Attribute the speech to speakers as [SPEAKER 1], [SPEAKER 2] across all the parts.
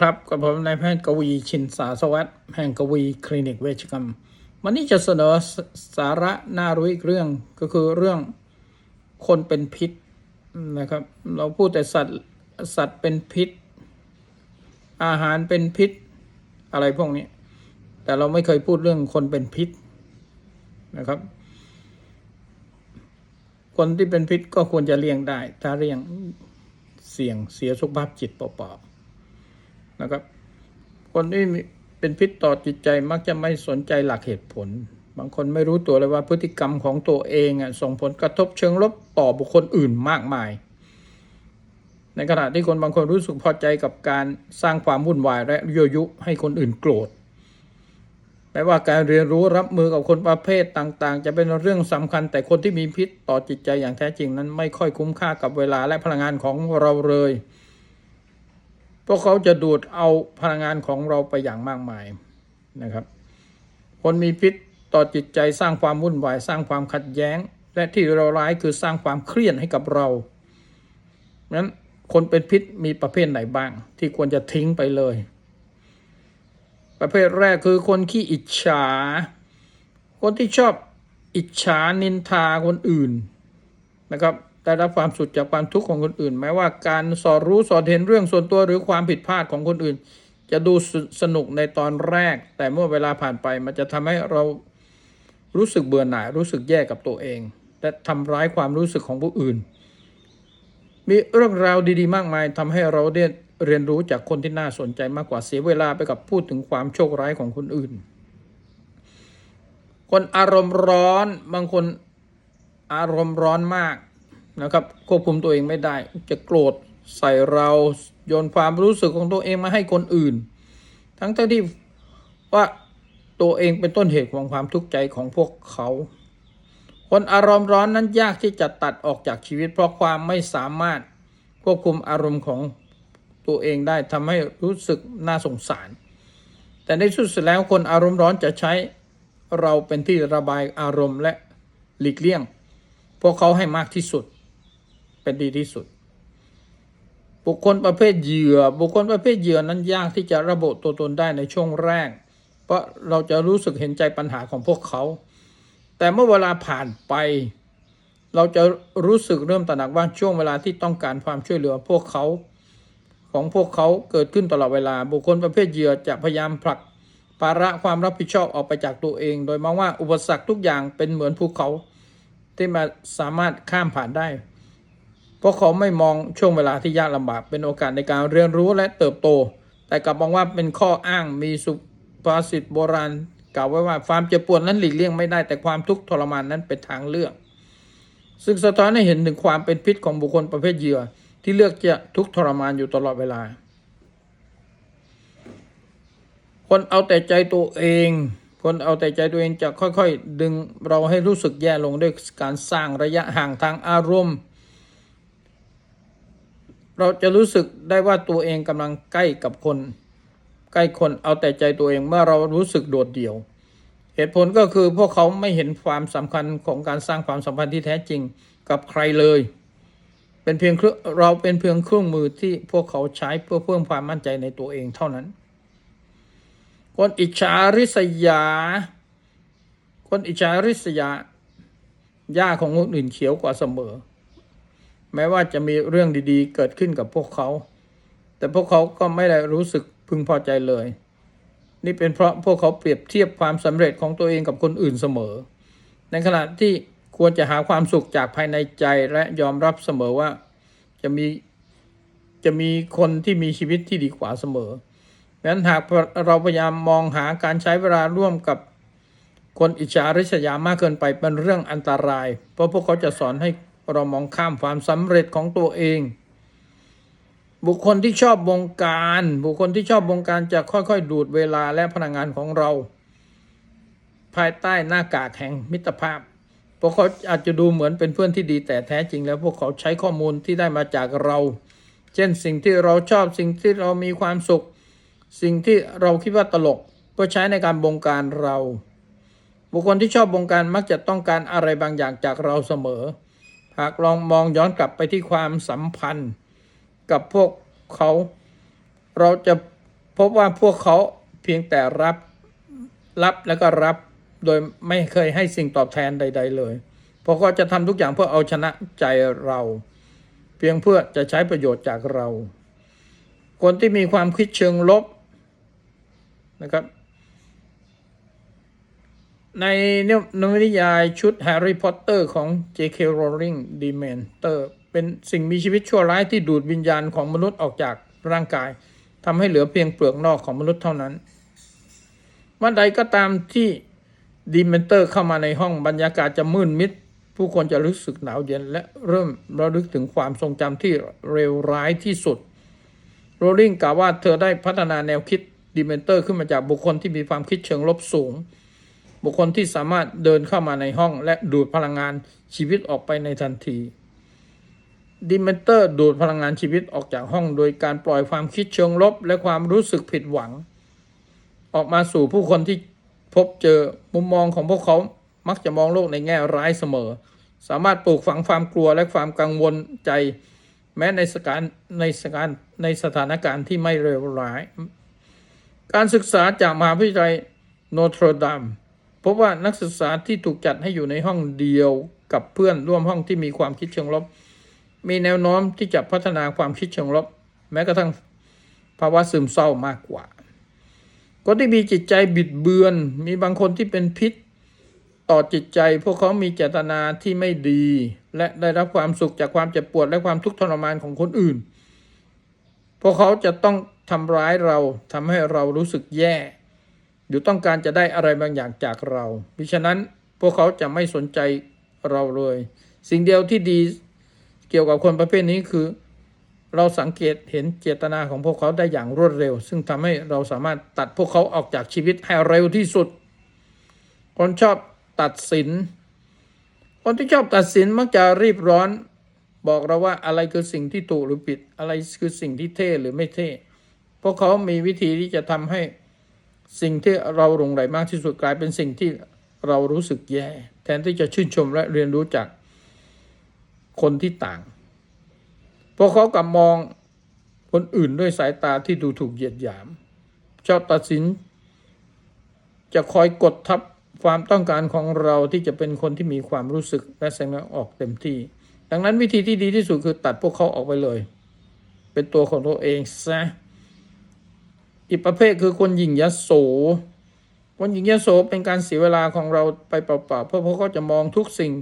[SPEAKER 1] ครับกับผมนายแพทย์กวีชินสาสวัสดิ์แห่งกวีคลินิกเวชกรรม วันนี้จะเสนอสสาระน่ารู้อีกเรื่องก็คือเรื่องคนเป็นพิษนะครับ เราพูดแต่สัตว์สัตว์เป็นพิษ อาหารเป็นพิษ อะไรพวกนี้ แต่เราไม่เคยพูดเรื่องคนเป็นพิษนะครับ คนที่เป็นพิษก็ควรจะเลี่ยงได้ ถ้าเลี่ยงเสี่ยงเสียสุขภาพจิตเปล่าๆ นะครับ คนที่เป็นพิษต่อจิตใจมักจะไม่สนใจหลักเหตุผล บางคนไม่รู้ตัวเลยว่าพฤติกรรมของตัวเองอะส่งผลกระทบเชิงลบต่อบุคคลอื่นมากมาย ในขณะที่คนบางคนรู้สึกพอใจกับการสร้างความวุ่นวายและยั่วยุให้คนอื่นโกรธแม้ว่าการเรียนรู้รับมือกับคนประเภทต่างๆ จะเป็นเรื่องสำคัญ แต่คนที่มีพิษต่อจิตใจอย่างแท้จริงนั้นไม่ค่อยคุ้มค่ากับเวลาและพลังงานของเราเลย พวกเขาจะดูดเอาพลังงานของเราไปอย่างมากมายนะครับ คนมีพิษต่อจิตใจสร้างความวุ่นวายสร้างความขัดแย้ง และที่เราร้ายคือสร้างความเครียดให้กับเรานั้นคนเป็นพิษมีประเภทไหนบ้าง ที่ควรจะทิ้งไปเลย ประเภทแรกคือคนขี้อิจฉา คนที่ชอบอิจฉานินทาคนอื่นนะครับ ได้รับความสุขจากความทุกข์ของคนอื่นแม้ว่าการสอดรู้สอดเห็นเรื่องส่วนตัวหรือความผิดพลาดของคนอื่น จะดูสนุกในตอนแรก แต่เมื่อเวลาผ่านไปมันจะทำให้เรารู้สึกเบื่อหน่ายรู้สึกแย่กับตัวเอง และทำร้ายความรู้สึกของผู้อื่น มีเรื่องราวดีๆ มากมายทำให้เราได้เรียนรู้จากคนที่น่าสนใจมากกว่าเสียเวลาไปกับพูดถึงความโชคร้ายของคนอื่น คนอารมณ์ร้อนบางคนอารมณ์ร้อนมาก นะครับ ควบคุมตัวเองไม่ได้ จะโกรธใส่เราโยนความรู้สึกของตัวเองมาให้คนอื่น ทั้งที่ว่าตัวเองเป็นต้นเหตุของความทุกข์ใจของพวกเขา คนอารมณ์ร้อนนั้นยากที่จะตัดออกจากชีวิต เพราะความไม่สามารถควบคุมอารมณ์ของตัวเองได้ทำให้รู้สึกน่าสงสาร แต่ในที่สุดแล้วคนอารมณ์ร้อนจะใช้เราเป็นที่ระบายอารมณ์และหลีกเลี่ยง พวกเขาให้มากที่สุด เป็นดีที่สุด บุคคลประเภทเหยื่อ บุคคลประเภทเหยื่อนั้นยากที่จะระบุตัวตนได้ในช่วงแรก เพราะเราจะรู้สึกเห็นใจปัญหาของพวกเขา แต่เมื่อเวลาผ่านไป เราจะรู้สึกเริ่มตระหนักว่าช่วงเวลาที่ต้องการความช่วยเหลือพวกเขาของพวกเขาเกิดขึ้นตลอดเวลา บุคคลประเภทเหยื่อจะพยายามผลักภาระความรับผิดชอบออกไปจากตัวเอง โดยมองว่าอุปสรรคทุกอย่างเป็นเหมือนภูเขาที่มาสามารถข้ามผ่านได้ เพราะเขาไม่มองช่วงเวลาที่ยากลำบาก เป็นโอกาสในการเรียนรู้และเติบโต แต่กลับมองว่าเป็นข้ออ้างมีสุภาษิตโบราณกล่าวไว้ว่าความเจ็บปวดนั้นหลีกเลี่ยงไม่ได้แต่ความทุกข์ทรมานนั้นเป็นทางเลือก ซึ่งสะท้อนให้เห็นถึงความเป็นพิษของบุคคลประเภทเหยื่อ ที่เลือกจะทุกข์ทรมานอยู่ตลอดเวลา คนเอาแต่ใจตัวเอง คนเอาแต่ใจตัวเองจะค่อยๆ ดึงเราให้รู้สึกแย่ลงด้วยการสร้างระยะห่างทางอารมณ์ เราจะรู้สึกได้ว่าตัวเองกำลังใกล้กับคน ใกล้คนเอาแต่ใจตัวเองเมื่อเรารู้สึกโดดเดี่ยว เหตุผลก็คือพวกเขาไม่เห็นความสำคัญของการสร้างความสัมพันธ์ที่แท้จริงกับใครเลย เป็นเพียงเครื่อเราเป็นเพียงเครื่องมือที่พวกเขาใช้เพื่อเพิ่มความมั่นใจในตัวเองเท่านั้น คนอิจฉาริษยา คนอิจฉาริษยาหญ้าของคนอื่นเขียวกว่าเสมอ แม้ว่าจะมีเรื่องดีๆ เกิดขึ้นกับพวกเขา แต่พวกเขาก็ไม่ได้รู้สึกพึงพอใจเลย นี่เป็นเพราะพวกเขาเปรียบเทียบความสำเร็จของตัวเองกับคนอื่นเสมอ ในขณะที่ควรจะหาความสุขจากภายในใจและยอมรับเสมอว่าจะมีจะมีคนที่มีชีวิตที่ดีกว่าเสมอดังนั้นหากเราพยายามมองหาการใช้เวลาร่วมกับคนอิจฉาริษยามากเกินไปเป็นเรื่องอันตราย เพราะพวกเขาจะสอนให้ เรามองข้ามความสำเร็จของตัวเอง บุคคลที่ชอบบงการ บุคคลที่ชอบบงการจะค่อยๆ ดูดเวลาและพลังงานของเรา ภายใต้หน้ากากแห่งมิตรภาพพวกเขาอาจจะดูเหมือนเป็นเพื่อนที่ดีแต่แท้จริงแล้วพวกเขาใช้ข้อมูลที่ได้มาจากเรา เช่นสิ่งที่เราชอบสิ่งที่เรามีความสุข สิ่งที่เราคิดว่าตลกเพื่อใช้ในการบงการเรา บุคคลที่ชอบบงการมักจะต้องการอะไรบางอย่างจากเราเสมอ หากลองมองย้อนกลับไปที่ความสัมพันธ์กับพวกเขา เราจะพบว่าพวกเขาเพียงแต่รับรับแล้วก็รับโดยไม่เคยให้สิ่งตอบแทนใด ๆ เลยเพราะเขาจะทำทุกอย่างเพื่อเอาชนะใจเรา เพียงเพื่อจะใช้ประโยชน์จากเรา คนที่มีความคิดเชิงลบนะครับ ในนวนิยายชุดแฮร์รี่พอตเตอร์ของ J.K. Rowling Dementor เป็นสิ่งมีชีวิตชั่วร้ายที่ดูดวิญญาณของมนุษย์ออกจากร่างกายทำให้เหลือเพียงเปลือกนอกของมนุษย์เท่านั้นเมื่อใดก็ตามที่ดีเมนเตอร์เข้ามาในห้องบรรยากาศจะมืดมิด ผู้คนจะรู้สึกหนาวเย็นและเริ่มระลึกถึงความทรงจำที่เลวร้ายที่สุด โรลลิงกล่าวว่าเธอได้พัฒนาแนวคิดดีเมนเตอร์ขึ้นมาจากบุคคลที่มีความคิดเชิงลบสูง บุคคลที่สามารถเดินเข้ามาในห้องและดูดพลังงานชีวิตออกไปในทันทีดิเมนเตอร์ดูดพลังงานชีวิตออกจากห้องโดยการปล่อยความคิดเชิงลบ และความรู้สึกผิดหวัง ออกมาสู่ผู้คนที่พบเจอมุมมองของพวกเขามักจะมองโลกในแง่ร้ายเสมอ สามารถปลูกฝังความกลัวและความกังวลใจ แม้ในสถานในสถานในสถานการณ์ที่ไม่เลวร้าย การศึกษาจากมหาวิทยาลัยโนทรดาม พบว่านักศึกษาที่ถูกจัดให้อยู่ในห้องเดียวกับเพื่อนร่วมห้องที่มีความคิดเชิงลบ มีแนวโน้มที่จะพัฒนาความคิดเชิงลบ แม้กระทั่งภาวะซึมเศร้ามากกว่า คนที่มีจิตใจบิดเบือน มีบางคนที่เป็นพิษต่อจิตใจ พวกเขามีเจตนาที่ไม่ดี และได้รับความสุขจากความเจ็บปวดและความทุกข์ทรมานของคนอื่น พวกเขาจะต้องทำร้ายเราทำให้เรารู้สึกแย่ หรือต้องการจะได้อะไรบางอย่างจากเราดิฉะนั้นพวกเขาจะไม่สนใจเราเลย สิ่งเดียวที่ดีเกี่ยวกับคนประเภทนี้คือ เราสังเกตเห็นเจตนาของพวกเขาได้อย่างรวดเร็ว ซึ่งทำให้เราสามารถตัดพวกเขาออกจากชีวิตให้เร็วที่สุด คนชอบตัดสิน คนที่ชอบตัดสินมักจะรีบร้อน บอกเราว่าอะไรคือสิ่งที่ถูกหรือผิด อะไรคือสิ่งที่เท่หรือไม่เท่ พวกเขามีวิธีที่จะทำให้ สิ่งที่เราหลงไหลมากที่สุดกลายเป็นสิ่งที่เรารู้สึกแย่ แทนที่จะชื่นชมและเรียนรู้จากคนที่ต่างพวกเขากลับมองคนอื่นด้วยสายตาที่ดูถูกเหยียดหยาม ชอบตัดสิน จะคอยกดทับความต้องการของเราที่จะเป็นคนที่มีความรู้สึกและแสดงออกเต็มที่ ดังนั้นวิธีที่ดีที่สุดคือตัดพวกเขาออกไปเลย เป็นตัวของตัวเองซะ อีกประเภทคือคนหยิ่งยโส คนหยิ่งยโสเป็นการเสียเวลาของเราไปเปล่าๆเพราะพวกเขาจะมองทุกสิ่ง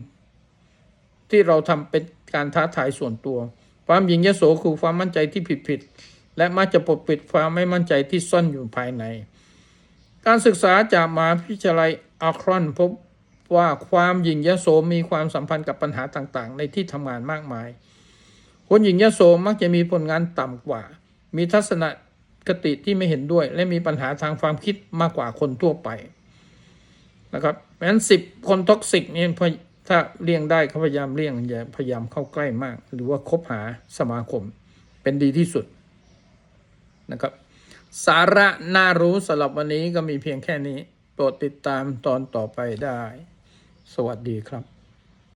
[SPEAKER 1] ที่เราทำเป็นการท้าทายส่วนตัว ความหยิ่งยโสคือความมั่นใจที่ผิดๆและมักจะปกปิดความไม่มั่นใจที่ซ่อนอยู่ภายใน การศึกษาจากมหาวิทยาลัยอาครอนพบว่าความหยิ่งยโสมีความสัมพันธ์กับปัญหาต่างๆ ในที่ทำงานมากมาย คนหญิงยโสมักจะมีผลงานต่ำกว่า มีทัศน คติที่ไม่เห็นด้วย และมีปัญหาทางความคิดมากกว่าคนทั่วไปนะครับเพราะฉะนั้นสิบคนท็อกซิกนี่ถ้าเลี่ยงได้เขาพยายามเลี่ยงอย่าพยายามเข้าใกล้มาก หรือว่าคบหาสมาคมเป็นดีที่สุดนะครับ สาระน่ารู้สำหรับวันนี้ก็มีเพียงแค่นี้ โปรดติดตามตอนต่อไปได้ สวัสดีครับ